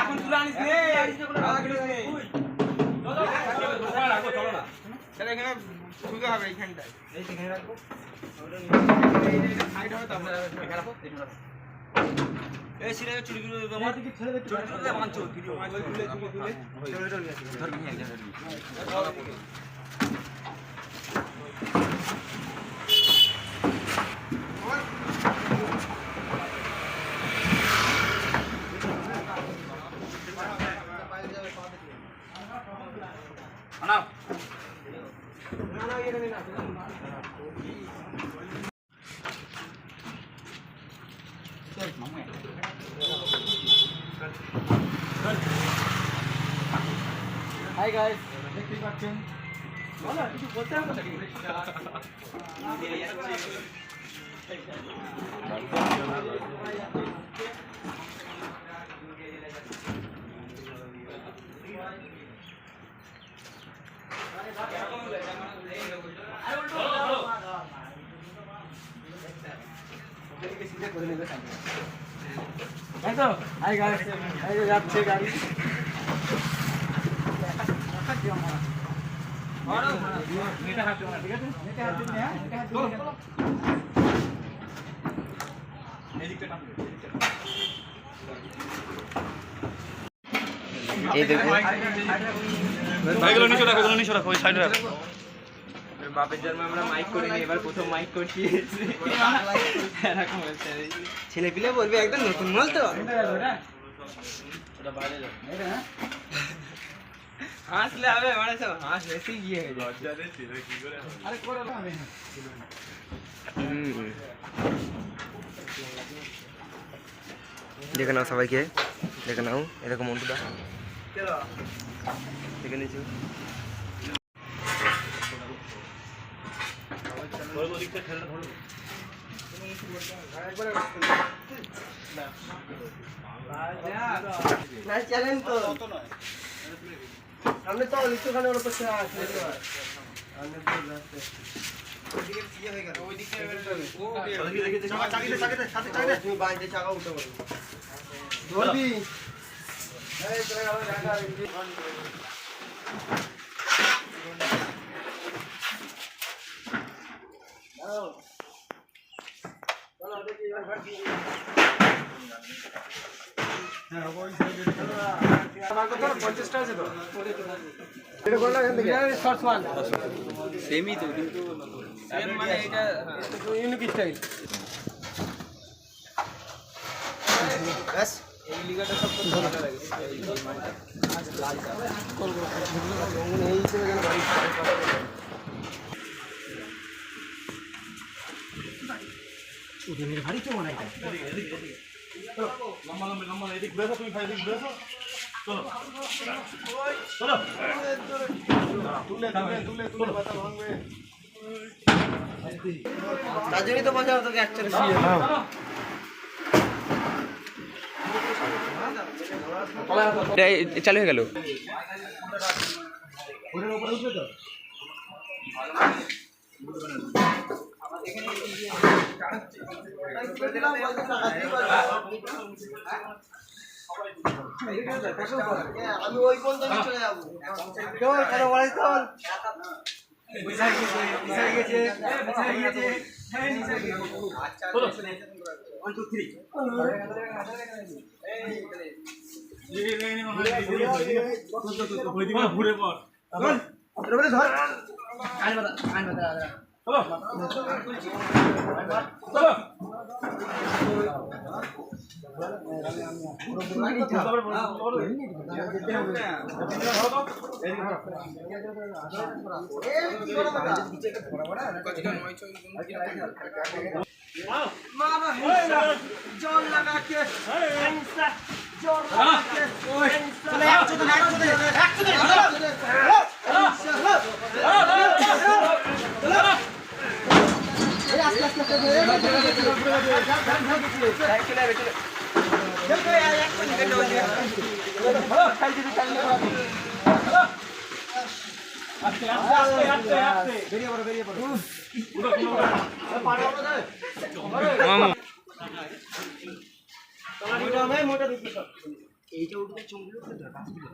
এখন তুলে আনিস নে তাহলে এখানে তুলতে হবে এইখানটায়। এই রাখব। সাইড হবে তারপরে এখানে এখানে রাখো। এই সিরে চুরিগুলো আমার। দিকে ছেড়ে দে চুরি মানছো ভিডিও মাছ তুলে তুলে তুলে ধর নিয়ে একজন আনাও হাই গাইস দেখতেই পাচ্ছেন বলো কিছু বলতে হবে নাকি এই তো হাই গাইস এই যে যাচ্ছে গাড়ি দেখো। ভাইগুলো নিচে রাখো এগুলো নিচে রাখো ওই সাইডে রাখো। বাপের জন্মে আমরা মাইক করিনি এবার প্রথম মাইক করছি। ছেলে পিলে বলবি একদম নতুন মাল তো। হাসলে হবে মানে সব হাস বেশি গিয়ে আরে করে দেখে নাও সবাইকে দেখে নাও এরকম মন্টুদা দেখে নিয়েছো। না সামনে তো লিচুখানে ওর উপর আছে ধরবি। সেমই তো কিন্তু মানে এটা ইউনিক স্টাইল ব্যাস ভারী তো মনে হয় লম্বা লম্বা লম্বা এদিক আসো তুমি এদিক ঘুরে চলো চলো তুলে তুলে তুলে তুলে বাতা ভাঙবে তার জন্যই তো মজা হতো অ্যাকচুয়ালি চালু হয়ে গেল। আমি ওই পর্যন্ত চলে। যাব চল কেন বলাই চল ঘুরে পর চলো চলো জল আস্তে আস্তে আস্তে আস্তে বেরিয়ে পড়ো বেরিয়ে পড়ো ভাই মোটা ঢুকবে সব এইটা উঠবে তো বাসগুলো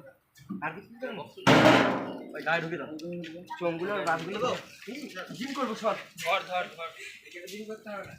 আর কিছু ওই গায়ে ঢুকে দাও চোঙগুলো আর তো জিম করব সর ধর ধর ধর এখানে করতে হবে না